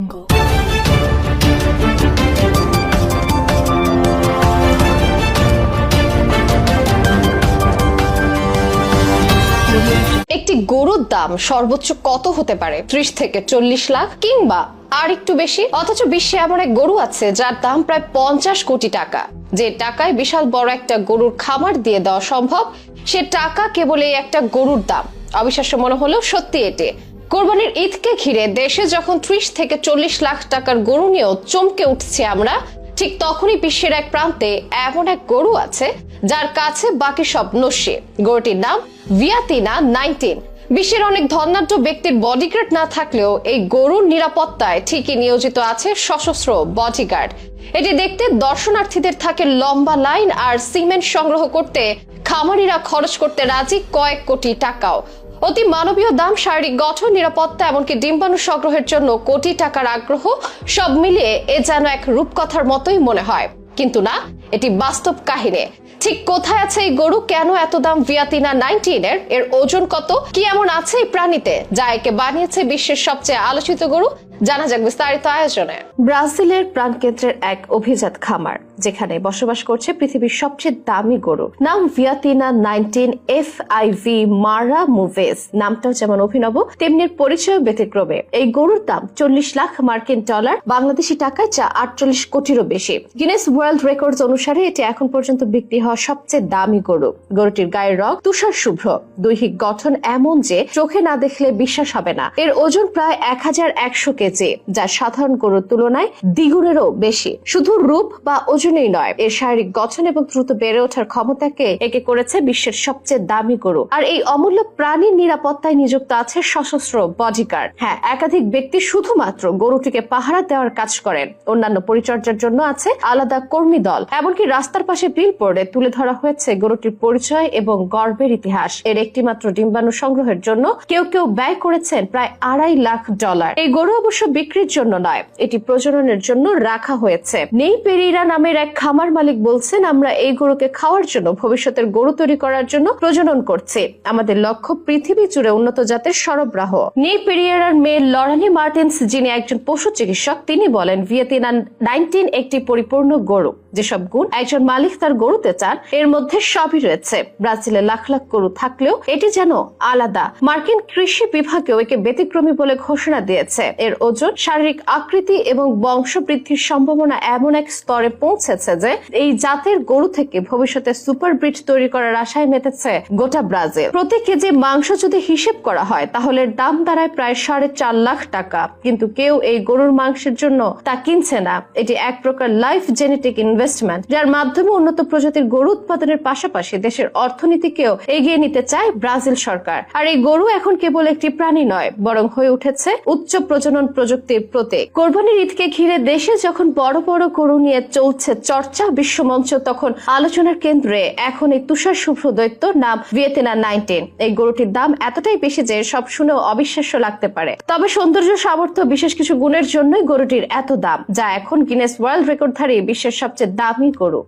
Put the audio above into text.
একটি গরুর দাম সর্বোচ্চ কত হতে পারে? ত্রিশ থেকে চল্লিশ লাখ কিংবা আর একটু বেশি? অথচ বিশ্বে এমন এক গরু আছে যার দাম প্রায় পঞ্চাশ কোটি টাকা। যে টাকায় বিশাল বড় একটা গরুর খামার দিয়ে দেওয়া সম্ভব, সে টাকা কেবল এই একটা গরুর দাম। অবিশ্বাস্য মনে হলেও সত্যি এটি। কোরবানির ঈদকে ঘিরে দেশে যখন ত্রিশ থেকে চল্লিশ লাখ টাকার গরু নিয়েও চমকে উঠছি আমরা, ঠিক তখনই বিশ্বের এক প্রান্তে এমন এক গরু আছে যার কাছে বাকি সব নস্যে। গরুটির নাম ভিয়াতিনা নাইনটিন। বিশ্বের অনেক ধনাঢ্য ব্যক্তির বডিগার্ড না থাকলেও এই গরুর নিরাপত্তায় ঠিকই নিয়োজিত আছে সশস্ত্র বডিগার্ড। এটি দেখতে দর্শনার্থীদের থাকে লম্বা লাইন আর সিমেন্ট সংগ্রহ করতে খামারিরা খরচ করতে রাজি কয়েক কোটি টাকাও। অতি মানবীয় দাম, শারীরিক গঠন, নিরাপত্তা এমনকি ডিম্বাণু সংগ্রহের জন্য কোটি টাকার আগ্রহ, সব মিলিয়ে এ যেন এক রূপকথার মতোই মনে হয়। কিন্তু না এটি বাস্তব কাহিনী। ঠিক কোথায় আছে এই গরু? কেন এত দাম ভিয়াতিনা নাইনটিন এর এর ওজন কত? কি এমন আছে এই প্রাণীতে? যা একে বানিয়েছে বিশ্বের সবচেয়ে আলোচিত গরু? জানা যাক বিস্তারিত আয়োজনে। ব্রাজিলের প্রাণকেন্দ্রের এক অভিজাত খামার, যেখানে বসবাস করছে পৃথিবীর সবচেয়ে দামি গরু। নাম Viatina nineteen F I V Mara Moveis. নামটাও যেমন অভিনব, তেমনি পরিচয় ব্যতিক্রমে। এই গরুর দাম চল্লিশ লাখ মার্কিন ডলার, বাংলাদেশি টাকায় যা আটচল্লিশ কোটিরও বেশি। গিনেস ওয়ার্ল্ড রেকর্ডস অনুসারে এটি এখন পর্যন্ত বিক্রি হওয়া সবচেয়ে দামি গরু। গরুটির গায়ের রং তুষার শুভ্র। দৈহিক গঠন এমন যে চোখে না দেখলে বিশ্বাস হবে না। এর ওজন প্রায় এক হাজার একশো কেজি, যা সাধারণ গরুর তুলনায় দ্বিগুণেরও বেশি। শুধু রূপ বা ওজনেই নয়, এর শারীরিক গঠন এবং দ্রুত বেড়ে ওঠার ক্ষমতাকে একে করেছে বিশ্বের সবচেয়ে দামি গরু। আর এই অমূল্য প্রাণীর নিরাপত্তায় নিযুক্ত আছে সশস্ত্র বডিগার্ড হ্যাঁ একাধিক ব্যক্তি শুধুমাত্র গরুটিকে পাহারা দেওয়ার কাজ করেন। অন্যান্য পরিচর্যার জন্য আছে আলাদা কর্মী দল এমনকি রাস্তার পাশে বিলবোর্ডে তুলে ধরা হয়েছে গরুটির পরিচয় এবং গর্বের ইতিহাস। এর একটি মাত্র ডিম্বাণু সংগ্রহের জন্য কেউ কেউ ব্যয় করেছেন প্রায় আড়াই লাখ ডলার। এই গরু অবশ্য বিক্রির জন্য নয়, এটি প্রজননের জন্য রাখা হয়েছে। নেই পেরিরা নামের এক খামার মালিক বলছেন, আমরা এই গরুকে খাওয়ার জন্য, ভবিষ্যতের গরু তৈরি করার জন্য প্রজনন করছি। আমাদের লক্ষ্য পৃথিবী জুড়ে উন্নত জাতের সরবরাহ। নেই পেরিয়ার মেয়ে লরানি মার্টিন্স, যিনি একজন পশু চিকিৎসক, তিনি বলেন, ভিয়েতিনাম নাইনটিন একটি পরিপূর্ণ গরু। যেসব গুণ একজন মালিক তার গরুতে চান, এর মধ্যে সবই রয়েছে। ব্রাজিলে লাখ লাখ গরু থাকলেও এটি যেন আলাদা। মার্কিন কৃষি বিভাগেও একে ব্যতিক্রমী বলে ঘোষণা দিয়েছে। এর ওজন, শারীরিক আকৃতি এবং বংশবৃদ্ধির সম্ভাবনা এমন এক স্তরে পৌঁছেছে যে এই জাতের গরু থেকে ভবিষ্যতে সুপার ব্রিড তৈরি করার আশায় মেতেছে গোটা ব্রাজিল। প্রতি কেজি মাংস যদি হিসেব করা হয়, তাহলে দাম দাঁড়ায় প্রায় সাড়ে চার লাখ টাকা। কিন্তু কেউ এই গরুর মাংসের জন্য তা কিনছে না। এটি এক প্রকার লাইফ জেনেটিক ইনভেস্টমেন্ট যার মাধ্যমে উন্নত প্রজাতির গরু উৎপাদনের পাশাপাশি দেশের অর্থনীতিকেও এগিয়ে নিতে চায় ব্রাজিল সরকার। আর এই গরু এখন কেবল একটি প্রাণী নয়, বরং হয়ে উঠেছে উচ্চ প্রজনন প্রযুক্তির প্রতীক। কোরবানির ঈদকে ঘিরে দেশে যখন বড় বড় গরু নিয়ে চলছে চর্চা, বিশ্বমঞ্চ তখন আলোচনার কেন্দ্রে। এখন এই তুষার শুভ্র দৈত্য নাম ভিয়েতিনা নাইনটিন। এই গরুটির দাম এতটাই বেশি যে সব শুনেও অবিশ্বাস্য লাগতে পারে। তবে সৌন্দর্য, সামর্থ্য, বিশেষ কিছু গুণের জন্যই গরুটির এত দাম, যা এখন গিনেস ওয়ার্ল্ড রেকর্ডধারী বিশ্বের সবচেয়ে দামি গরু